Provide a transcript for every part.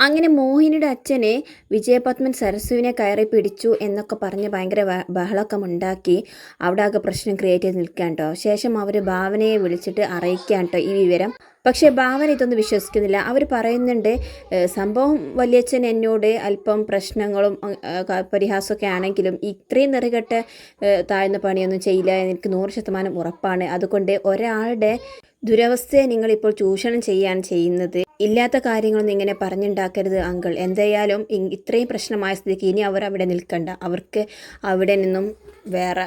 അങ്ങനെ മോഹിനിയുടെ അച്ഛനെ വിജയപത്മൻ സരസുവിനെ കയറി പിടിച്ചു എന്നൊക്കെ പറഞ്ഞ് ഭയങ്കര ബഹളമൊക്കെ ഉണ്ടാക്കി അവിടെ ആകെ പ്രശ്നം ക്രിയേറ്റ് ചെയ്ത് നിൽക്കാൻ കേട്ടോ ശേഷം അവർ ഭാവനയെ വിളിച്ചിട്ട് അറിയിക്കാൻ കേട്ടോ ഈ വിവരം. പക്ഷേ ഭാവന ഇതൊന്നും വിശ്വസിക്കുന്നില്ല. അവർ പറയുന്നുണ്ട് "ഏഹ്, സംഭവം വലിയച്ഛൻ എന്നോട് അല്പം പ്രശ്നങ്ങളും പരിഹാസമൊക്കെ ആണെങ്കിലും ഇത്രയും നിറകെട്ട് താഴ്ന്ന പണിയൊന്നും ചെയ്യില്ല എനിക്ക് നൂറ് ശതമാനം ഉറപ്പാണ്. അതുകൊണ്ട് ഒരാളുടെ ദുരവസ്ഥയെ നിങ്ങളിപ്പോൾ ചൂഷണം ചെയ്യാണ് ചെയ്യുന്നത്. ഇല്ലാത്ത കാര്യങ്ങളൊന്നും ഇങ്ങനെ പറഞ്ഞുണ്ടാക്കരുത് അങ്കിൾ. എന്തായാലും ഇത്രയും പ്രശ്നമായ സ്ഥിതിക്ക് ഇനി അവർ അവിടെ നിൽക്കണ്ട. അവർക്ക് അവിടെ നിന്നും വേറെ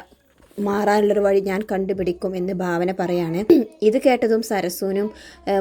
മാറാനുള്ളൊരു വഴി ഞാൻ കണ്ടുപിടിക്കും എന്ന് ഭാവന പറയാണ്. ഇത് കേട്ടതും സരസൂനും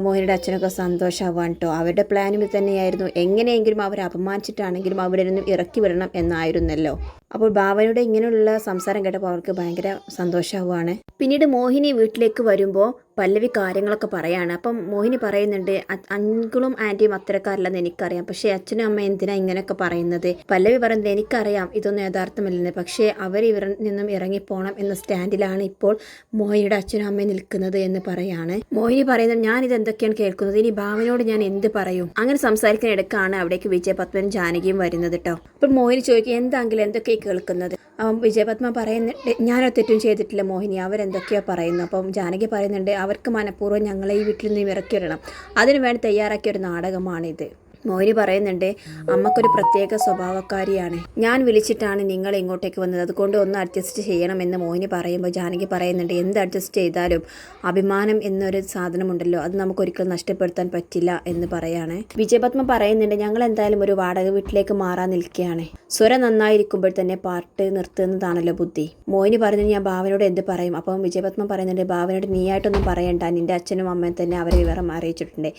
മോഹിനിയുടെ അച്ഛനൊക്കെ സന്തോഷമാവാൻ കേട്ടോ അവരുടെ പ്ലാനും ഇത് തന്നെയായിരുന്നു. എങ്ങനെയെങ്കിലും അവരെ അപമാനിച്ചിട്ടാണെങ്കിലും അവിടെ നിന്നും ഇറക്കി വിടണം എന്നായിരുന്നല്ലോ. അപ്പോൾ ഭാവനയുടെ ഇങ്ങനെയുള്ള സംസാരം കേട്ടപ്പോൾ അവർക്ക് ഭയങ്കര സന്തോഷമാവുകയാണ് പിന്നീട് മോഹിനി വീട്ടിലേക്ക് വരുമ്പോൾ പല്ലവി കാര്യങ്ങളൊക്കെ പറയാണ്. അപ്പം മോഹിനി പറയുന്നുണ്ട് "അ- അങ്കിളും ആന്റിയും അത്തരക്കാരില്ലെന്ന് എനിക്കറിയാം. പക്ഷേ അച്ഛനും അമ്മ എന്തിനാ ഇങ്ങനെയൊക്കെ പറയുന്നത്? പല്ലവി പറയുന്നത് എനിക്കറിയാം ഇതൊന്നും യഥാർത്ഥമല്ലെന്ന്. പക്ഷേ അവർ ഇവരിൽ നിന്നും ഇറങ്ങിപ്പോണം എന്ന സ്റ്റാൻഡിലാണ് ഇപ്പോൾ മോഹിനിയുടെ അച്ഛനും അമ്മയും നിൽക്കുന്നത് എന്ന് പറയാണ്. മോഹിനി പറയുന്നത് ഞാൻ ഇത് എന്തൊക്കെയാണ് കേൾക്കുന്നത്? ഇനി ഭാവനയോട് ഞാൻ എന്ത് പറയും? അങ്ങനെ സംസാരിക്കുന്ന ഇടക്കാണ് അവിടേക്ക് വിജയപത്മനും ജാനകിയും വരുന്നത് കേട്ടോ അപ്പോൾ മോഹിനി ചോദിക്കും എന്താങ്കിലും എന്തൊക്കെ കേൾക്കുന്നത്? അപ്പം വിജയപത്മ പറയുന്നുണ്ട് ഞാനൊരു തെറ്റും ചെയ്തിട്ടില്ല മോഹിനി അവരെന്തൊക്കെയോ പറയുന്നു. അപ്പം ജാനകി പറയുന്നുണ്ട് അവർക്ക് മനഃപൂർവം ഞങ്ങളെ ഈ വീട്ടിൽ നിന്ന് ഇറക്കി വരണം അതിനു വേണ്ടി തയ്യാറാക്കിയ ഒരു നാടകമാണിത്. മോഹിനി പറയുന്നുണ്ട് അമ്മക്കൊരു പ്രത്യേക സ്വഭാവക്കാരിയാണ്. ഞാൻ വിളിച്ചിട്ടാണ് നിങ്ങൾ ഇങ്ങോട്ടേക്ക് വന്നത്. അതുകൊണ്ട് ഒന്ന് അഡ്ജസ്റ്റ് ചെയ്യണമെന്ന് മോഹിനി പറയുമ്പോൾ ജാനകി പറയുന്നുണ്ട് എന്ത് അഡ്ജസ്റ്റ് ചെയ്താലും അഭിമാനം എന്നൊരു സാധനമുണ്ടല്ലോ അത് നമുക്ക് ഒരിക്കലും നഷ്ടപ്പെടുത്താൻ പറ്റില്ല എന്ന് പറയാണ്. വിജയപത്മ പറയുന്നുണ്ട് ഞങ്ങൾ എന്തായാലും ഒരു വാടക വീട്ടിലേക്ക് മാറാൻ നിൽക്കുകയാണ്. സ്വര നന്നായിരിക്കുമ്പോൾ തന്നെ പാട്ട് നിർത്തുന്നതാണല്ലോ ബുദ്ധി. മോഹിനി പറഞ്ഞു ഞാൻ ഭാവനയോട് എന്ത് പറയും? അപ്പം വിജയപത്മ പറയുന്നുണ്ട് ഭാവനയോട് നീയായിട്ടൊന്നും പറയണ്ട. നിന്റെ അച്ഛനും അമ്മയും തന്നെ അവരെ വിവരം അറിയിച്ചിട്ടുണ്ട്.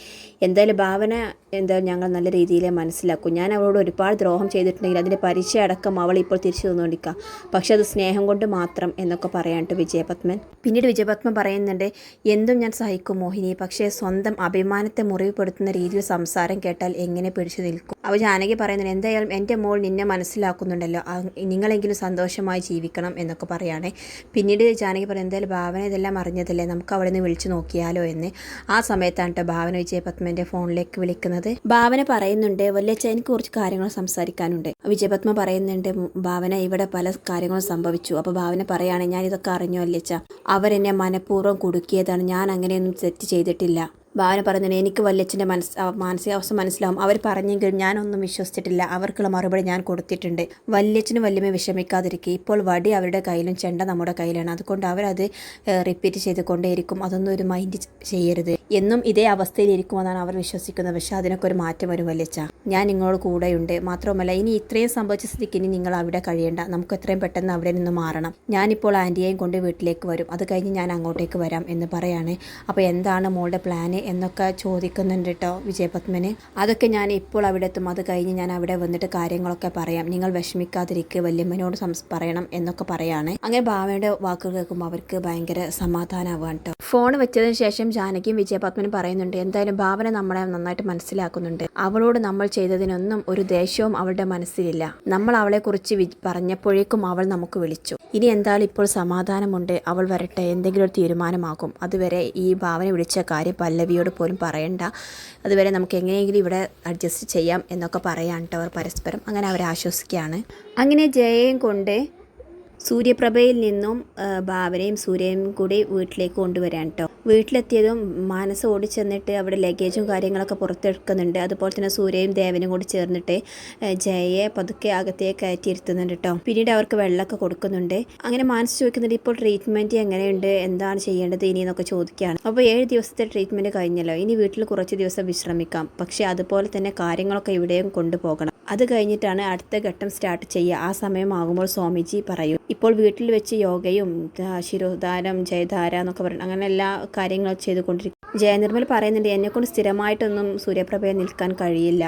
എന്തായാലും ഭാവന എന്താ ഞങ്ങൾ നല്ല രീതിയിൽ മനസ്സിലാക്കും. ഞാൻ അവളോട് ഒരുപാട് ദ്രോഹം ചെയ്തിട്ടുണ്ടെങ്കിൽ അതിന്റെ പരിചയ അടക്കം അവൾ ഇപ്പോൾ തിരിച്ചു തന്നുകൊണ്ടിരിക്കുക പക്ഷെ അത് സ്നേഹം കൊണ്ട് മാത്രം എന്നൊക്കെ പറയാനുണ്ട് വിജയപത്മൻ. പിന്നീട് വിജയപത്മൻ പറയുന്നുണ്ട് എന്തും ഞാൻ സഹിക്കും മോഹിനി. പക്ഷേ സ്വന്തം അഭിമാനത്തെ മുറിവുപെടുത്തുന്ന രീതിയിൽ സംസാരം കേട്ടാൽ എങ്ങനെ പിടിച്ചു നിൽക്കും? അവ ജാനകി പറയുന്നുണ്ട് എന്തായാലും എന്റെ മോൾ നിന്നെ മനസ്സിലാക്കുന്നുണ്ടല്ലോ. നിങ്ങളെങ്കിലും സന്തോഷമായി ജീവിക്കണം എന്നൊക്കെ പറയുകയാണ് പിന്നീട് ജാനകി പറയുന്നത് എന്തായാലും ഭാവന ഇതെല്ലാം അറിഞ്ഞതല്ലേ? നമുക്ക് അവിടെ നിന്ന് വിളിച്ചു നോക്കിയാലോ എന്ന്. ആ സമയത്താണ് കേട്ടോ ഭാവന വിജയപത്മന്റെ ഫോണിലേക്ക് വിളിക്കുന്നത്. ഭാവന പറയുന്നുണ്ട്. വല്യച്ഛ എനിക്ക് കുറച്ച് കാര്യങ്ങൾ സംസാരിക്കാനുണ്ട്. വിജയപത്മ പറയുന്നുണ്ട് "ഉം, ഭാവന ഇവിടെ പല കാര്യങ്ങളും സംഭവിച്ചു. അപ്പോൾ ഭാവന പറയാണ് ഞാൻ ഇതൊക്കെ അറിഞ്ഞു വല്യച്ഛ. അവരെന്നെ മനഃപൂർവം കുടുക്കിയതാണ്. ഞാൻ അങ്ങനെയൊന്നും തെറ്റ് ചെയ്തിട്ടില്ല. ഭാവന പറഞ്ഞത് എനിക്ക് വല്യച്ഛന്റെ മനസ് മാനസികാവസ്ഥ മനസ്സിലാവും. അവർ പറഞ്ഞെങ്കിലും ഞാനൊന്നും വിശ്വസിച്ചിട്ടില്ല. അവർക്കുള്ള മറുപടി ഞാൻ കൊടുത്തിട്ടുണ്ട്. വല്യച്ഛന് വല്യമ്മ വിഷമിക്കാതിരിക്കുക. ഇപ്പോൾ വടി അവരുടെ കയ്യിലും ചെണ്ട നമ്മുടെ കയ്യിലാണ്. അതുകൊണ്ട് അവരത് റിപ്പീറ്റ് ചെയ്തുകൊണ്ടേയിരിക്കും. അതൊന്നും ഒരു മൈൻഡ് ചെയ്യരുത്. എന്നും ഇതേ അവസ്ഥയിലിരിക്കുമെന്നാണ് അവർ വിശ്വസിക്കുന്നത്. പക്ഷേ അതിനൊക്കെ ഒരു മാറ്റം വരും വല്യച്ഛ. ഞാൻ നിങ്ങളോട് കൂടെയുണ്ട്. മാത്രമല്ല ഇനി ഇത്രയും സംഭവിച്ച സ്ഥിതിക്ക് ഇനി നിങ്ങൾ അവിടെ കഴിയേണ്ട. നമുക്ക് എത്രയും പെട്ടെന്ന് അവിടെ നിന്ന് മാറണം. ഞാനിപ്പോൾ ആന്റിയെയും കൊണ്ട് വീട്ടിലേക്ക് വരും. അത് കഴിഞ്ഞ് ഞാൻ അങ്ങോട്ടേക്ക് വരാം എന്ന് പറയാണ്. അപ്പോൾ എന്താണ് മോളുടെ പ്ലാന് എന്നൊക്കെ ചോദിക്കുന്നുണ്ട് കേട്ടോ വിജയപത്മന് അതൊക്കെ ഞാൻ ഇപ്പോൾ അവിടെ എത്തും. അത് കഴിഞ്ഞ് ഞാൻ അവിടെ വന്നിട്ട് കാര്യങ്ങളൊക്കെ പറയാം. നിങ്ങൾ വിഷമിക്കാതിരിക്കുക വല്യമ്മനോട് സംസ് പറയണം എന്നൊക്കെ പറയാണ്. അങ്ങനെ ഭാവയുടെ വാക്കുകൾ കേൾക്കുമ്പോൾ അവർക്ക് ഭയങ്കര സമാധാനമാവാണ് കേട്ടോ ഫോൺ വെച്ചതിന് ശേഷം ജാനകിയും വിജയപത്മനും പറയുന്നുണ്ട് എന്തായാലും ഭാവന നമ്മളെ നന്നായിട്ട് മനസ്സിലാക്കുന്നുണ്ട്. അവളോട് നമ്മൾ ചെയ്തതിനൊന്നും ഒരു ദേഷ്യവും അവളുടെ മനസ്സിലില്ല. നമ്മൾ അവളെക്കുറിച്ച് കുറിച്ച് പറഞ്ഞപ്പോഴേക്കും അവൾ നമുക്ക് വിളിച്ചു. ഇനി എന്തായാലും ഇപ്പോൾ സമാധാനമുണ്ട്. അവൾ വരട്ടെ. എന്തെങ്കിലും ഒരു തീരുമാനമാകും. അതുവരെ ഈ ഭാവന വിളിച്ച കാര്യം പല്ലവിയോട് പോലും പറയണ്ട. അതുവരെ നമുക്ക് എങ്ങനെയെങ്കിലും ഇവിടെ അഡ്ജസ്റ്റ് ചെയ്യാം എന്നൊക്കെ പറയാൻ ട്ടോ അവർ പരസ്പരം. അങ്ങനെ അവർ ആശ്വസിക്കുകയാണ്. അങ്ങനെ ജയയും കൊണ്ട് സൂര്യപ്രഭയിൽ നിന്നും ഭാവനയും സൂര്യയും കൂടി വീട്ടിലേക്ക് കൊണ്ടുവരാൻ കേട്ടോ വീട്ടിലെത്തിയതും മനസ്സ് ഓടിച്ചെന്നിട്ട് അവിടെ ലഗേജും കാര്യങ്ങളൊക്കെ പുറത്തെടുക്കുന്നുണ്ട്. അതുപോലെ തന്നെ സൂര്യയും ദേവനും കൂടി ചേർന്നിട്ട് ജയയെ പതുക്കെ അകത്തേ കയറ്റിയിരുത്തുന്നുണ്ട് കേട്ടോ പിന്നീട് അവർക്ക് വെള്ളമൊക്കെ കൊടുക്കുന്നുണ്ട്. അങ്ങനെ മാനസ് ചോദിക്കുന്നുണ്ട് ഇപ്പോൾ ട്രീറ്റ്മെന്റ് എങ്ങനെയുണ്ട്? എന്താണ് ചെയ്യേണ്ടത് ഇനി? എന്നൊക്കെ ചോദിക്കുകയാണ്. അപ്പോൾ ഏഴ് ദിവസത്തെ ട്രീറ്റ്മെന്റ് കഴിഞ്ഞല്ലോ. ഇനി വീട്ടിൽ കുറച്ച് ദിവസം വിശ്രമിക്കാം. പക്ഷേ അതുപോലെ തന്നെ കാര്യങ്ങളൊക്കെ ഇവിടെയും കൊണ്ടുപോകണം. അത് കഴിഞ്ഞിട്ടാണ് അടുത്ത ഘട്ടം സ്റ്റാർട്ട് ചെയ്യുക. ആ സമയമാകുമ്പോൾ സ്വാമിജി പറയും ഇപ്പോൾ വീട്ടിൽ വെച്ച് യോഗയും ശിരോധാരം ജയധാര എന്നൊക്കെ പറയുന്നത് അങ്ങനെ എല്ലാ കാര്യങ്ങളും ചെയ്തുകൊണ്ടിരിക്കും. ജയനിർമ്മൽ പറയുന്നുണ്ട് എന്നെക്കൊണ്ട് സ്ഥിരമായിട്ടൊന്നും സൂര്യപ്രഭയെ നിൽക്കാൻ കഴിയില്ല.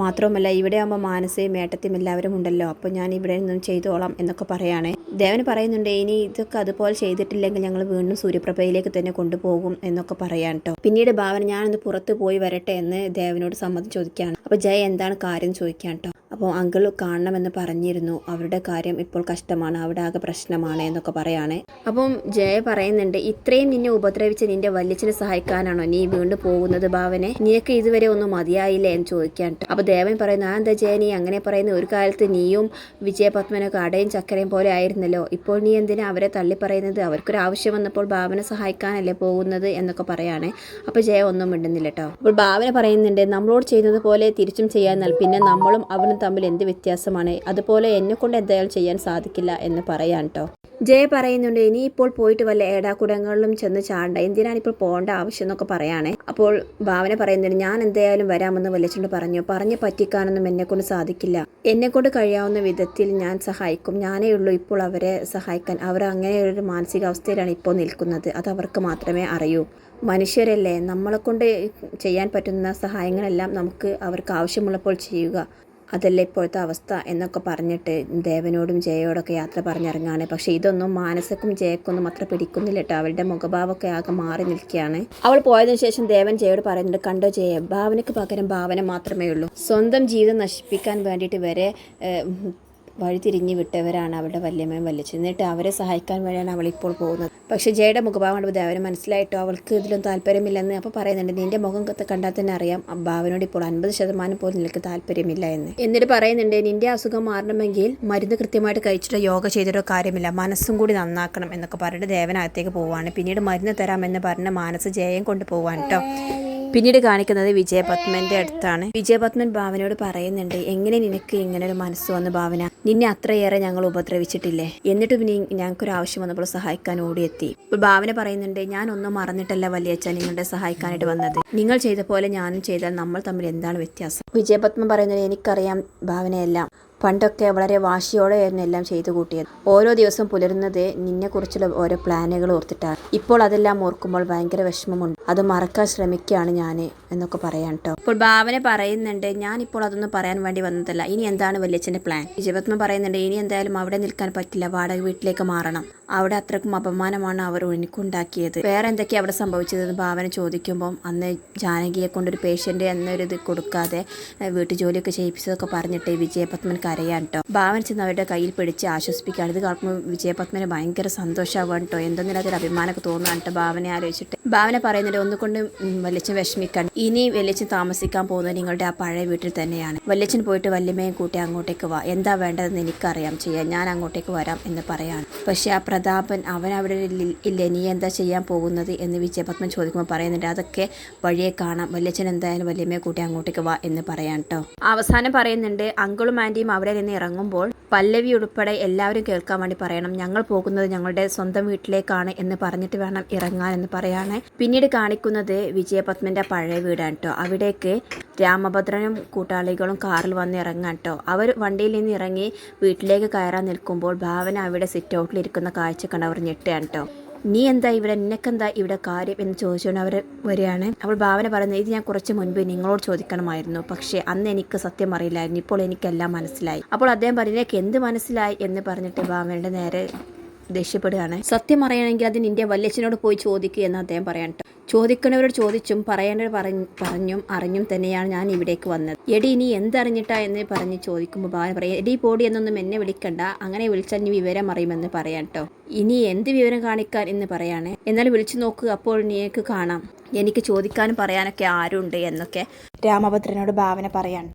മാത്രവുമല്ല ഇവിടെ ആകുമ്പോൾ മാനസയും ഏട്ടത്തിയും എല്ലാവരും ഉണ്ടല്ലോ. അപ്പോൾ ഞാൻ ഇവിടെ നിന്നും ചെയ്തോളാം എന്നൊക്കെ പറയാണ്. ദേവൻ പറയുന്നുണ്ട് ഇനി ഇതൊക്കെ അതുപോലെ ചെയ്തിട്ടില്ലെങ്കിൽ ഞങ്ങൾ വീണ്ടും സൂര്യപ്രഭയിലേക്ക് തന്നെ കൊണ്ടുപോകും എന്നൊക്കെ പറയാൻ കേട്ടോ പിന്നീട് ഭാവന ഞാനൊന്ന് പുറത്ത് പോയി വരട്ടെ എന്ന് ദേവനോട് സമ്മതം ചോദിക്കുകയാണ് അപ്പോൾ ജയ എന്താണ് കാര്യം ചോദിക്കാൻ കേട്ടോ അപ്പോൾ അങ്കിൾ കാണണമെന്ന് പറഞ്ഞിരുന്നു. അവരുടെ കാര്യം ഇപ്പോൾ കഷ്ടമാണ്. അവിടെ ആകെ പ്രശ്നമാണ് എന്നൊക്കെ പറയാണ്. അപ്പം ജയ പറയുന്നുണ്ട് ഇത്രയും നിന്നെ ഉപദ്രവിച്ച് നിന്റെ വല്യച്ഛനെ സഹായിക്കാനാണോ നീ വീണ്ടും പോകുന്നത് ഭാവനെ? നിനക്ക് ഇതുവരെ ഒന്നും മതിയായില്ലേ? എന്ന് ചോദിക്കാൻ അപ്പൊ അപ്പോൾ ദേവൻ പറയുന്നു ആ എന്താ ജയ നീ അങ്ങനെ പറയുന്ന ഒരു കാലത്ത് നീയും വിജയപത്മനൊക്കെ അടയും ചക്കരയും പോലെ ആയിരുന്നല്ലോ. ഇപ്പോൾ നീ എന്തിനാ അവരെ തള്ളി പറയുന്നത്? അവർക്കൊരു ആവശ്യം വന്നപ്പോൾ ഭാവനെ സഹായിക്കാനല്ലേ പോകുന്നത്? എന്നൊക്കെ പറയാണ്. അപ്പോൾ ജയ ഒന്നും മിണ്ടുന്നില്ല കേട്ടോ. അപ്പോൾ ഭാവന പറയുന്നുണ്ട് നമ്മളോട് ചെയ്യുന്നത് പോലെ തിരിച്ചും ചെയ്യാന്നാൽ പിന്നെ നമ്മളും അവനും തമ്മിൽ എന്ത് വ്യത്യാസമാണ്? അതുപോലെ എന്നെ കൊണ്ട് എന്തായാലും ചെയ്യാൻ സാധിക്കില്ല എന്ന് പറയാൻ കേട്ടോ ജയ പറയുന്നുണ്ട് ഇനിയിപ്പോൾ പോയിട്ട് വല്ല ഏടാക്കുടങ്ങളിലും ചെന്ന് ചാണ്ട എന്തിനാണ് ഇപ്പോൾ പോകേണ്ട ആവശ്യം എന്നൊക്കെ പറയാണേ. അപ്പോൾ ഭാവന പറയുന്നുണ്ട് ഞാൻ എന്തായാലും വരാമെന്ന് വലിച്ചുകൊണ്ട് പറഞ്ഞു. പറഞ്ഞ് പറ്റിക്കാനൊന്നും എന്നെ കൊണ്ട് സാധിക്കില്ല. എന്നെ കൊണ്ട് കഴിയാവുന്ന വിധത്തിൽ ഞാൻ സഹായിക്കും. ഞാനേ ഉള്ളൂ ഇപ്പോൾ അവരെ സഹായിക്കാൻ. അവർ അങ്ങനെ ഒരു മാനസികാവസ്ഥയിലാണ് ഇപ്പോൾ നിൽക്കുന്നത്. അത് അവർക്ക് മാത്രമേ അറിയൂ. മനുഷ്യരല്ലേ? നമ്മളെ കൊണ്ട് ചെയ്യാൻ പറ്റുന്ന സഹായങ്ങളെല്ലാം നമുക്ക് അവർക്ക് ആവശ്യമുള്ളപ്പോൾ ചെയ്യുക. അതല്ലേ ഇപ്പോഴത്തെ അവസ്ഥ എന്നൊക്കെ പറഞ്ഞിട്ട് ദേവനോടും ജയയോടൊക്കെ യാത്ര പറഞ്ഞിറങ്ങാണ് പക്ഷെ ഇതൊന്നും മാനസക്കും ജയക്കൊന്നും അത്ര പിടിക്കുന്നില്ല കേട്ടോ. അവളുടെ മുഖഭാവമൊക്കെ ആകെ മാറി നിൽക്കുകയാണ്. അവൾ പോയതിനു ശേഷം ദേവൻ ജയോട് പറയുന്നുണ്ട് കണ്ടോ ജയ ഭാവനയ്ക്ക് പകരം ഭാവന മാത്രമേ ഉള്ളൂ. സ്വന്തം ജീവിതം നശിപ്പിക്കാൻ വേണ്ടിയിട്ട് വരെ വഴിതിരിഞ്ഞ് വിട്ടവരാണ് അവളുടെ വല്യമ്മയും വല്യച്ഛൻ എന്നിട്ട് അവരെ സഹായിക്കാൻ വേണ്ടിയാണ് അവളിപ്പോൾ പോകുന്നത്. പക്ഷേ ജയയുടെ മുഖഭാവം കണ്ടപ്പോൾ ദേവന് മനസ്സിലായിട്ടോ അവൾക്ക് ഇതിലും താല്പര്യമില്ലെന്ന് അപ്പോൾ പറയുന്നുണ്ട് നിന്റെ മുഖം കണ്ടാൽ തന്നെ അറിയാം ഭാവനോട് ഇപ്പോൾ അൻപത് ശതമാനം പോലും നിനക്ക് താല്പര്യമില്ല എന്ന്. എന്നിട്ട് പറയുന്നുണ്ട് നിന്റെ അസുഖം മാറണമെങ്കിൽ മരുന്ന് കൃത്യമായിട്ട് കഴിച്ചിട്ടോ യോഗ ചെയ്തിട്ടോ കാര്യമില്ല മനസ്സും കൂടി നന്നാക്കണം എന്നൊക്കെ പറഞ്ഞിട്ട് ദേവനകത്തേക്ക് പോവാണ് പിന്നീട് മരുന്ന് തരാമെന്ന് പറഞ്ഞ് മനസ്സ് ജയം കൊണ്ട് പോവാൻ കേട്ടോ. പിന്നീട് കാണിക്കുന്നത് വിജയപത്മന്റെ അടുത്താണ്. വിജയപത്മൻ ഭാവനയോട് പറയുന്നുണ്ട് എങ്ങനെ നിനക്ക് ഇങ്ങനെ ഒരു മനസ്സ് വന്ന് ഭാവന? നിന്നെ അത്രയേറെ ഞങ്ങൾ ഉപദ്രവിച്ചിട്ടില്ലേ? എന്നിട്ടും ഞങ്ങൾക്കൊരു ആവശ്യം വന്നപ്പോൾ സഹായിക്കാൻ ഓടിയെത്തി ഇപ്പോൾ ഭാവന പറയുന്നുണ്ട് ഞാൻ ഒന്നും മറന്നിട്ടല്ല വലിയച്ഛൻ നിങ്ങളുടെ സഹായിക്കാനായിട്ട് വന്നത്. നിങ്ങൾ ചെയ്ത പോലെ ഞാനും ചെയ്താൽ നമ്മൾ തമ്മിൽ എന്താണ് വ്യത്യാസം? വിജയപത്മ പറയുന്നത് എനിക്കറിയാം ഭാവനയെല്ലാം. പണ്ടൊക്കെ വളരെ വാശിയോടെയായിരുന്നു എല്ലാം ചെയ്തു കൂട്ടിയത്. ഓരോ ദിവസം പുലരുന്നത് നിന്നെക്കുറിച്ചുള്ള ഓരോ പ്ലാനുകൾ ഓർത്തിട്ടാണ്. ഇപ്പോൾ അതെല്ലാം ഓർക്കുമ്പോൾ ഭയങ്കര വിഷമമുണ്ട്. അത് മറക്കാൻ ശ്രമിക്കുകയാണ് ഞാൻ എന്നൊക്കെ പറയാൻ കേട്ടോ. ഇപ്പോൾ ഭാവന പറയുന്നുണ്ട് ഞാൻ ഇപ്പോൾ അതൊന്നും പറയാൻ വേണ്ടി വന്നതല്ല. ഇനി എന്താണ് വല്യച്ഛന്റെ പ്ലാൻ? വിജയപത്മ പറയുന്നുണ്ട് ഇനി എന്തായാലും അവിടെ നിൽക്കാൻ പറ്റില്ല. വാടക വീട്ടിലേക്ക് മാറണം. അവിടെ അത്രക്കും അപമാനമാണ് അവർ എനിക്കുണ്ടാക്കിയത് വേറെ എന്തൊക്കെയാണ് അവിടെ സംഭവിച്ചതെന്ന് ഭാവന ചോദിക്കുമ്പം അന്ന് ജാനകിയെ കൊണ്ടൊരു പേഷ്യന്റ് എന്നൊരു ഇത് കൊടുക്കാതെ വീട്ടു ജോലിയൊക്കെ ചെയ്യിപ്പിച്ചതൊക്കെ പറഞ്ഞിട്ട് വിജയപത്മൻ കരയാൻ കേട്ടോ ഭാവന ചെന്ന് അവരുടെ കയ്യിൽ പിടിച്ച് ആശ്വസിപ്പിക്കുകയാണ്. ഇത് കാണുമ്പോൾ വിജയപത്മന് ഭയങ്കര സന്തോഷമാവാണ് കേട്ടോ എന്തെന്നില്ലാത്തൊരു അഭിമാനമൊക്കെ തോന്നുകയാണ് കേട്ടോ ഭാവനയെ ആലോചിച്ചിട്ട്. ഭാവന പറയുന്നുണ്ട് ഒന്നുകൊണ്ട് വല്യച്ഛൻ വിഷമിക്കാൻ ഇനി വല്യച്ഛൻ താമസിക്കാൻ പോകുന്നത് നിങ്ങളുടെ ആ പഴയ വീട്ടിൽ തന്നെയാണ്. വല്യച്ഛൻ പോയിട്ട് വല്യമ്മയും കൂട്ടി അങ്ങോട്ടേക്ക് വാ. എന്താ വേണ്ടതെന്ന് എനിക്കറിയാം. ചെയ്യാൻ ഞാൻ അങ്ങോട്ടേക്ക് വരാം എന്ന് പറയാണ്. പക്ഷേ ആ പ്രതാപൻ അവൻ അവിടെ ഇല്ല- നീ എന്താ ചെയ്യാൻ പോകുന്നത്? എന്ന് വിജയപത്മൻ ചോദിക്കുമ്പോൾ പറയുന്നുണ്ട് അതൊക്കെ വഴിയെ കാണാം. വല്യച്ഛൻ എന്തായാലും വല്യമ്മയെ കൂട്ടി അങ്ങോട്ടേക്ക് വാ എന്ന് പറയാൻ കേട്ടോ അവസാനം പറയുന്നുണ്ട് അങ്കിളും ആന്റിയും അവിടെ നിന്ന് ഇറങ്ങുമ്പോൾ പല്ലവി ഉൾപ്പെടെ എല്ലാവരും കേൾക്കാൻ വേണ്ടി പറയണം. ഞങ്ങൾ പോകുന്നത് ഞങ്ങളുടെ സ്വന്തം വീട്ടിലേക്കാണ് എന്ന് പറഞ്ഞിട്ട് വേണം ഇറങ്ങാൻ എന്ന് പറയാണ്. പിന്നീട് കാണിക്കുന്നത് വിജയപത്മന്റെ പഴയ വീടാണ് കേട്ടോ അവിടേക്ക് രാമഭദ്രനും കൂട്ടാളികളും കാറിൽ വന്ന് ഇറങ്ങാൻ കേട്ടോ അവർ വണ്ടിയിൽ നിന്ന് ഇറങ്ങി വീട്ടിലേക്ക് കയറാൻ നിൽക്കുമ്പോൾ ഭാവന അവിടെ സിറ്റ് ഔട്ടിലിരിക്കുന്ന കാഴ്ച കണ്ടവർ ഞെട്ടുകയാണ് കേട്ടോ നീ എന്താ ഇവിടെ? നിനക്കെന്താ ഇവിടെ കാര്യം? എന്ന് ചോദിച്ചുകൊണ്ട് അവർ വരികയാണ്. അവൾ ഭാവന പറയുന്നത് ഇത് ഞാൻ കുറച്ച് മുൻപ് നിങ്ങളോട് ചോദിക്കണമായിരുന്നു. പക്ഷേ അന്ന് എനിക്ക് സത്യം അറിയില്ലായിരുന്നു. ഇപ്പോൾ എനിക്കെല്ലാം മനസ്സിലായി. അപ്പോൾ അദ്ദേഹം പറഞ്ഞു നിനക്ക് എന്ത് മനസ്സിലായി? എന്ന് പറഞ്ഞിട്ട് ഭാവനയുടെ നേരെ ദേഷ്യപ്പെടുകയാണ്. സത്യം അറിയണമെങ്കിൽ അത് നിന്റെ വല്യച്ഛനോട് പോയി ചോദിക്കുക എന്ന് അദ്ദേഹം പറയാൻ ട്ടോ. ചോദിക്കണവരോട് ചോദിച്ചും പറയേണ്ടവർ പറഞ്ഞ് അറിഞ്ഞും തന്നെയാണ് ഞാൻ ഇവിടേക്ക് വന്നത്. എടി നീ എന്തറിഞ്ഞിട്ടാ എന്ന് പറഞ്ഞ് ചോദിക്കുമ്പോൾ ഭാവന പറയും എടി പോടി എന്നൊന്നും എന്നെ വിളിക്കണ്ട. അങ്ങനെ വിളിച്ചാൽ നീ വിവരം അറിയുമെന്ന് പറയാം കേട്ടോ ഇനി എന്ത് വിവരം കാണിക്കാൻ എന്ന് പറയാണ്. എന്നാൽ വിളിച്ചു നോക്കുക അപ്പോൾ നീക്ക് കാണാം. എനിക്ക് ചോദിക്കാനും പറയാനൊക്കെ ആരുണ്ട്? എന്നൊക്കെ രാമഭദ്രനോട് ഭാവന പറയാൻ